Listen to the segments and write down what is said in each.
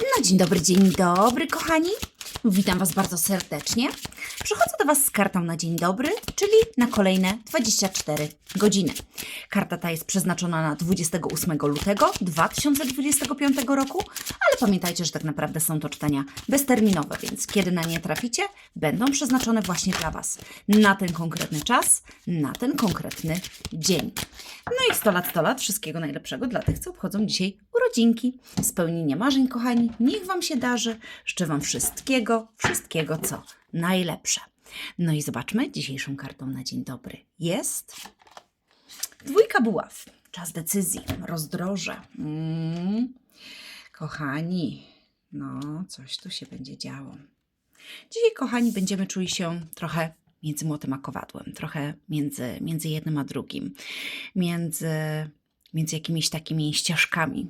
No dzień dobry, dzień dobry, kochani. Witam Was bardzo serdecznie. Przychodzę do Was z kartą na dzień dobry, czyli na kolejne 24 godziny. Karta ta jest przeznaczona na 28 lutego 2025 roku, ale pamiętajcie, że tak naprawdę są to czytania bezterminowe, więc kiedy na nie traficie, będą przeznaczone właśnie dla Was. Na ten konkretny czas, na ten konkretny dzień. No i 100 lat, 100 lat, wszystkiego najlepszego dla tych, co obchodzą dzisiaj urodzinki. Spełnienie marzeń, kochani, niech Wam się darzy. Życzę Wam wszystkiego, wszystkiego, co najlepsze. No i zobaczmy, dzisiejszą kartą na dzień dobry jest dwójka buław. Czas decyzji, rozdroże. Mm. Kochani, no coś tu się będzie działo. Dzisiaj, kochani, będziemy czuli się trochę między młotem a kowadłem, trochę między, między jednym a drugim, między, między jakimiś takimi ścieżkami.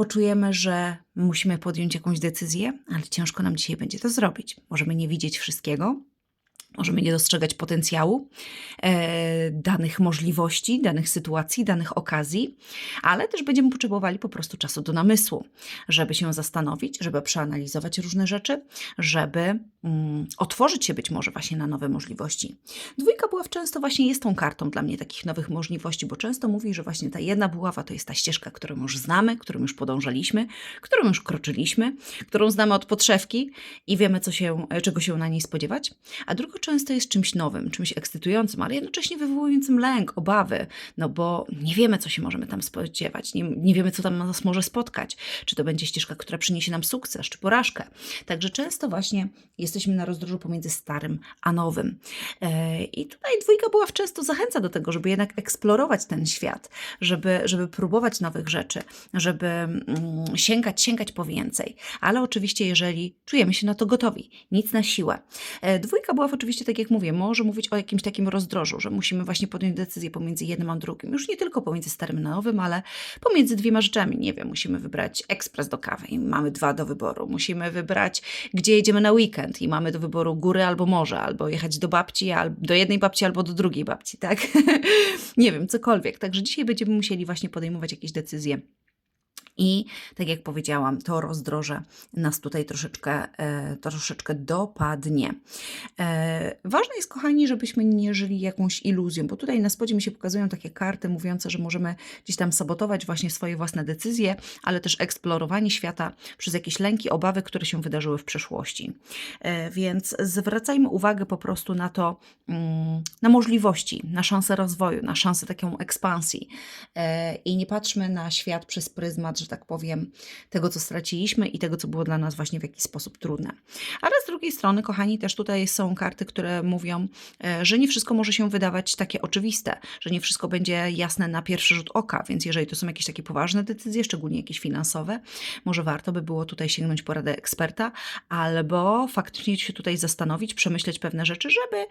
Poczujemy, że musimy podjąć jakąś decyzję, ale ciężko nam dzisiaj będzie to zrobić. Możemy nie widzieć wszystkiego, możemy nie dostrzegać potencjału e, danych możliwości, danych sytuacji, danych okazji, ale też będziemy potrzebowali po prostu czasu do namysłu, żeby się zastanowić, żeby przeanalizować różne rzeczy, żeby otworzyć się być może właśnie na nowe możliwości. Dwójka buław często właśnie jest tą kartą dla mnie takich nowych możliwości, bo często mówi, że właśnie ta jedna buława to jest ta ścieżka, którą już znamy, którą już podążaliśmy, którą już kroczyliśmy, którą znamy od podszewki i wiemy, co się, czego się na niej spodziewać, a druga często jest czymś nowym, czymś ekscytującym, ale jednocześnie wywołującym lęk, obawy, no bo nie wiemy, co się możemy tam spodziewać, nie, nie wiemy, co tam nas może spotkać, czy to będzie ścieżka, która przyniesie nam sukces, czy porażkę. Także często właśnie jesteśmy na rozdrożu pomiędzy starym a nowym. E, I tutaj dwójka była często zachęca do tego, żeby jednak eksplorować ten świat, żeby, żeby próbować nowych rzeczy, żeby mm, sięgać, sięgać po więcej. Ale oczywiście, jeżeli czujemy się na to gotowi, nic na siłę. E, Dwójka była oczywiście, tak jak mówię, może mówić o jakimś takim rozdrożu, że musimy właśnie podjąć decyzję pomiędzy jednym a drugim. Już nie tylko pomiędzy starym a nowym, ale pomiędzy dwiema rzeczami. Nie wiem, musimy wybrać ekspres do kawy i mamy dwa do wyboru. Musimy wybrać, gdzie jedziemy na weekend i mamy do wyboru góry albo morze, albo jechać do babci, albo do jednej babci, albo do drugiej babci, tak? nie wiem, cokolwiek. Także dzisiaj będziemy musieli właśnie podejmować jakieś decyzje. I tak jak powiedziałam, to rozdroże nas tutaj troszeczkę, e, troszeczkę dopadnie. E, ważne jest, kochani, żebyśmy nie żyli jakąś iluzją, bo tutaj na spodzie mi się pokazują takie karty mówiące, że możemy gdzieś tam sabotować właśnie swoje własne decyzje, ale też eksplorowanie świata przez jakieś lęki, obawy, które się wydarzyły w przeszłości. E, więc zwracajmy uwagę po prostu na to, mm, na możliwości, na szansę rozwoju, na szansę taką ekspansji i nie patrzmy na świat przez pryzmat, że tak powiem, tego, co straciliśmy i tego, co było dla nas właśnie w jakiś sposób trudne. Ale z drugiej strony, kochani, też tutaj są karty, które mówią, e, że nie wszystko może się wydawać takie oczywiste, że nie wszystko będzie jasne na pierwszy rzut oka, więc jeżeli to są jakieś takie poważne decyzje, szczególnie jakieś finansowe, może warto by było tutaj sięgnąć po radę eksperta, albo faktycznie się tutaj zastanowić, przemyśleć pewne rzeczy, żeby,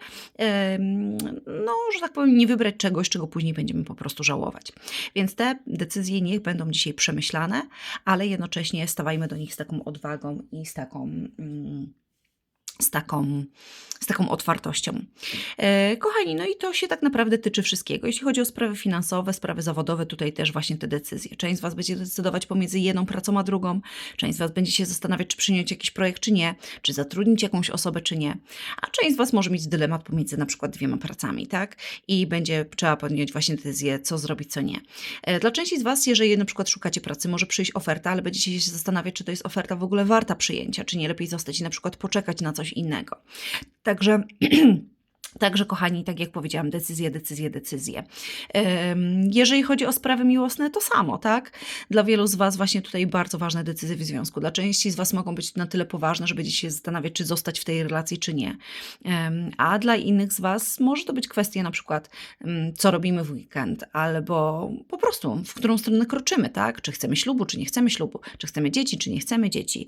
no, że tak powiem, nie wybrać czegoś, czego później będziemy po prostu żałować. Więc te decyzje niech będą dzisiaj przemyślane, ale jednocześnie stawajmy do nich z taką odwagą i z taką. Mm, z taką, z taką otwartością. E, kochani, no i to się tak naprawdę tyczy wszystkiego. Jeśli chodzi o sprawy finansowe, sprawy zawodowe, tutaj też właśnie te decyzje. Część z Was będzie decydować pomiędzy jedną pracą a drugą, część z Was będzie się zastanawiać, czy przyjąć jakiś projekt, czy nie, czy zatrudnić jakąś osobę, czy nie, a część z Was może mieć dylemat pomiędzy na przykład dwiema pracami, tak? I będzie trzeba podjąć właśnie decyzję, co zrobić, co nie. E, Dla części z Was, jeżeli na przykład szukacie pracy, może przyjść oferta, ale będziecie się zastanawiać, czy to jest oferta w ogóle warta przyjęcia, czy nie lepiej zostać i na przykład poczekać na coś innego. Także. Także, kochani, tak jak powiedziałam, decyzje, decyzje, decyzje. Jeżeli chodzi o sprawy miłosne, to samo, tak? Dla wielu z Was właśnie tutaj bardzo ważne decyzje w związku. Dla części z Was mogą być na tyle poważne, że będziecie się zastanawiać, czy zostać w tej relacji, czy nie. A dla innych z Was może to być kwestia na przykład, co robimy w weekend, albo po prostu, w którą stronę kroczymy, tak? Czy chcemy ślubu, czy nie chcemy ślubu, czy chcemy dzieci, czy nie chcemy dzieci,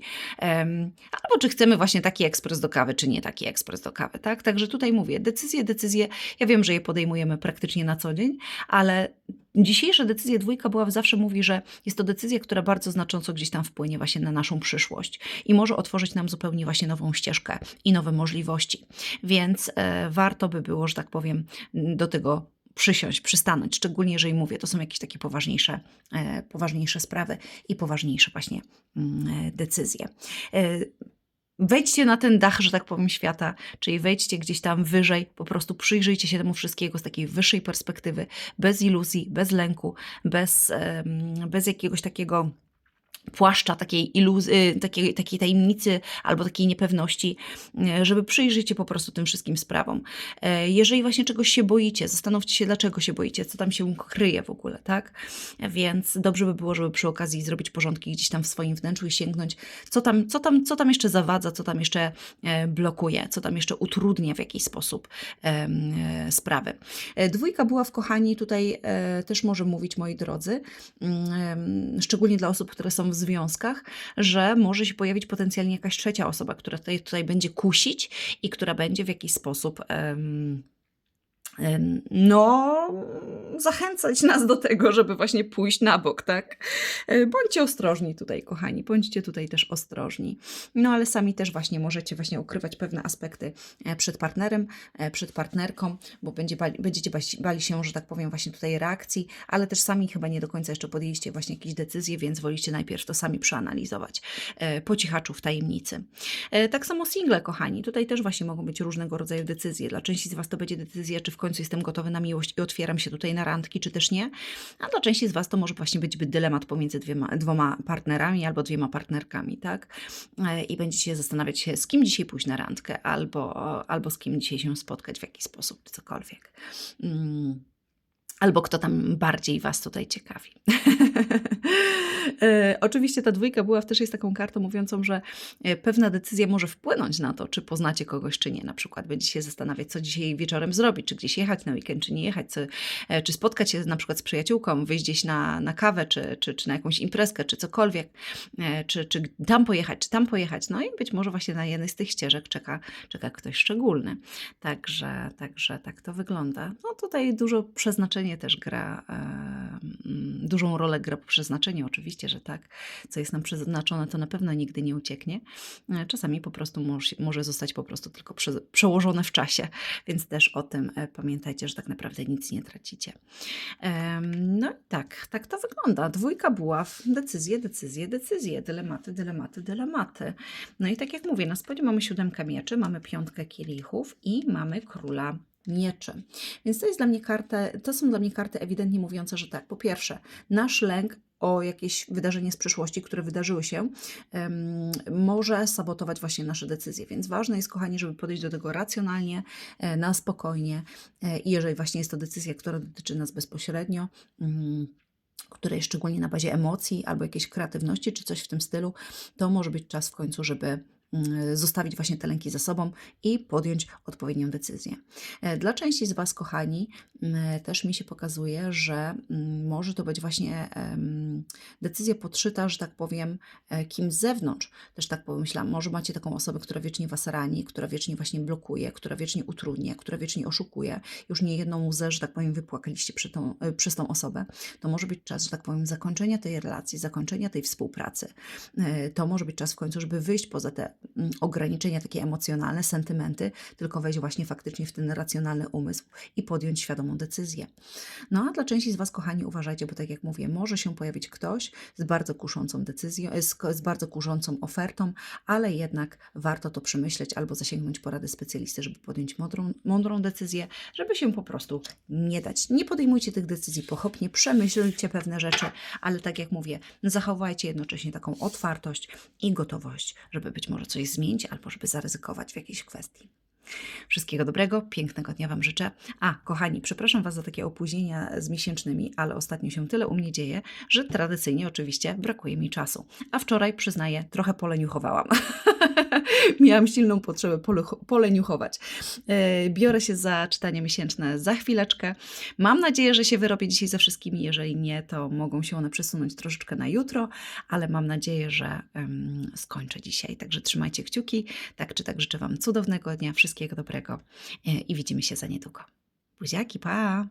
albo czy chcemy właśnie taki ekspres do kawy, czy nie taki ekspres do kawy, tak? Także tutaj mówię, decyzje, decyzje, ja wiem, że je podejmujemy praktycznie na co dzień, ale dzisiejsze decyzje dwójka była zawsze mówi, że jest to decyzja, która bardzo znacząco gdzieś tam wpłynie właśnie na naszą przyszłość i może otworzyć nam zupełnie właśnie nową ścieżkę i nowe możliwości. Więc e, warto by było, że tak powiem, do tego przysiąść, przystanąć, szczególnie jeżeli mówię, to są jakieś takie poważniejsze, e, poważniejsze sprawy i poważniejsze właśnie mm, e, decyzje. E, Wejdźcie na ten dach, że tak powiem, świata, czyli wejdźcie gdzieś tam wyżej, po prostu przyjrzyjcie się temu wszystkiego z takiej wyższej perspektywy, bez iluzji, bez lęku, bez, bez jakiegoś takiego płaszcza takiej iluzji, takiej, takiej tajemnicy albo takiej niepewności, e, żeby przyjrzeć się po prostu tym wszystkim sprawom. E, Jeżeli właśnie czegoś się boicie, zastanówcie się, dlaczego się boicie, co tam się kryje w ogóle, tak? Więc dobrze by było, żeby przy okazji zrobić porządki gdzieś tam w swoim wnętrzu i sięgnąć, co tam, co tam, co tam jeszcze zawadza, co tam jeszcze e, blokuje, co tam jeszcze utrudnia w jakiś sposób e, sprawy. Dwójka była w kochani, tutaj też może mówić, moi drodzy, mm, szczególnie dla osób, które są w związkach, że może się pojawić potencjalnie jakaś trzecia osoba, która tutaj, tutaj będzie kusić i która będzie w jakiś sposób. em, no, zachęcać nas do tego, żeby właśnie pójść na bok, tak? E, Bądźcie ostrożni tutaj, kochani, bądźcie tutaj też ostrożni. No, ale sami też właśnie możecie właśnie ukrywać pewne aspekty e, przed partnerem, e, przed partnerką, bo będzie bali, będziecie bali się, że tak powiem, właśnie tutaj reakcji, ale też sami chyba nie do końca jeszcze podjęliście właśnie jakieś decyzje, więc wolicie najpierw to sami przeanalizować po cichaczu w tajemnicy. Tak samo single, kochani, tutaj też właśnie mogą być różnego rodzaju decyzje. Dla części z Was to będzie decyzja, czy w końcu jestem gotowy na miłość i otwieram się tutaj na randki, czy też nie. A dla części z Was to może właśnie być dylemat pomiędzy dwiema, dwoma partnerami albo dwiema partnerkami, tak? E, I będziecie zastanawiać się, z kim dzisiaj pójść na randkę, albo, albo z kim dzisiaj się spotkać w jakiś sposób, cokolwiek. Mm. Albo kto tam bardziej Was tutaj ciekawi. E, Oczywiście ta dwójka była też jest taką kartą mówiącą, że e, pewna decyzja może wpłynąć na to, czy poznacie kogoś, czy nie. Na przykład będziecie się zastanawiać, co dzisiaj wieczorem zrobić, czy gdzieś jechać na weekend, czy nie jechać, co, e, czy spotkać się na przykład z przyjaciółką, wyjść gdzieś na, na kawę, czy, czy, czy na jakąś imprezkę, czy cokolwiek, czy, czy tam pojechać, czy tam pojechać. No i być może właśnie na jednej z tych ścieżek czeka, czeka ktoś szczególny. Także, także tak to wygląda. No tutaj dużo przeznaczenie też gra, e, dużą rolę gra przeznaczenie, oczywiście, że tak. Co jest nam przeznaczone, to na pewno nigdy nie ucieknie. E, Czasami po prostu może, zostać po prostu tylko prze, przełożone w czasie, więc też o tym e, pamiętajcie, że tak naprawdę nic nie tracicie. No i tak, tak to wygląda. Dwójka buław, decyzje, decyzje, decyzje, dylematy, dylematy, dylematy. No i tak jak mówię, na spodzie mamy siódemkę mieczy, mamy piątkę kielichów i mamy króla mieczy. Więc to jest dla mnie karta, to są dla mnie karty ewidentnie mówiące, że tak, po pierwsze, nasz lęk o jakieś wydarzenie z przeszłości, które wydarzyły się, em, może sabotować właśnie nasze decyzje. Więc ważne jest, kochani, żeby podejść do tego racjonalnie, e, na spokojnie e, i jeżeli właśnie jest to decyzja, która dotyczy nas bezpośrednio, mm, której szczególnie na bazie emocji albo jakiejś kreatywności czy coś w tym stylu, to może być czas w końcu, żeby zostawić właśnie te lęki za sobą i podjąć odpowiednią decyzję. E, Dla części z Was, kochani, też mi się pokazuje, że może to być właśnie decyzja podszyta, że tak powiem, e, kim z zewnątrz. Też tak pomyślałam, może macie taką osobę, która wiecznie Was rani, która wiecznie właśnie blokuje, która wiecznie utrudnia, która wiecznie oszukuje. Już nie jedną łzę, że tak powiem, wypłakaliście przy tą, e, przez tą osobę. To może być czas, że tak powiem, zakończenia tej relacji, zakończenia tej współpracy. To może być czas w końcu, żeby wyjść poza te ograniczenia takie emocjonalne, sentymenty, tylko wejść właśnie faktycznie w ten racjonalny umysł i podjąć świadomą decyzję. No a dla części z Was, kochani, uważajcie, bo tak jak mówię, może się pojawić ktoś z bardzo kuszącą decyzją, e, z, z bardzo kuszącą ofertą, ale jednak warto to przemyśleć albo zasięgnąć porady specjalisty, żeby podjąć mądrą, mądrą decyzję, żeby się po prostu nie dać. Nie podejmujcie tych decyzji pochopnie, przemyślcie pewne rzeczy, ale tak jak mówię, zachowajcie jednocześnie taką otwartość i gotowość, żeby być może coś zmienić albo żeby zaryzykować w jakiejś kwestii. Wszystkiego dobrego, pięknego dnia Wam życzę. A, kochani, przepraszam Was za takie opóźnienia z miesięcznymi, ale ostatnio się tyle u mnie dzieje, że tradycyjnie oczywiście brakuje mi czasu. A wczoraj, przyznaję, trochę poleniuchowałam. Miałam silną potrzebę poleniuchować. E, Biorę się za czytanie miesięczne za chwileczkę. Mam nadzieję, że się wyrobię dzisiaj ze wszystkimi. Jeżeli nie, to mogą się one przesunąć troszeczkę na jutro, ale mam nadzieję, że em, skończę dzisiaj. Także trzymajcie kciuki. Tak czy tak życzę Wam cudownego dnia, wszystkiego dobrego e, i widzimy się za niedługo. Buziaki, pa!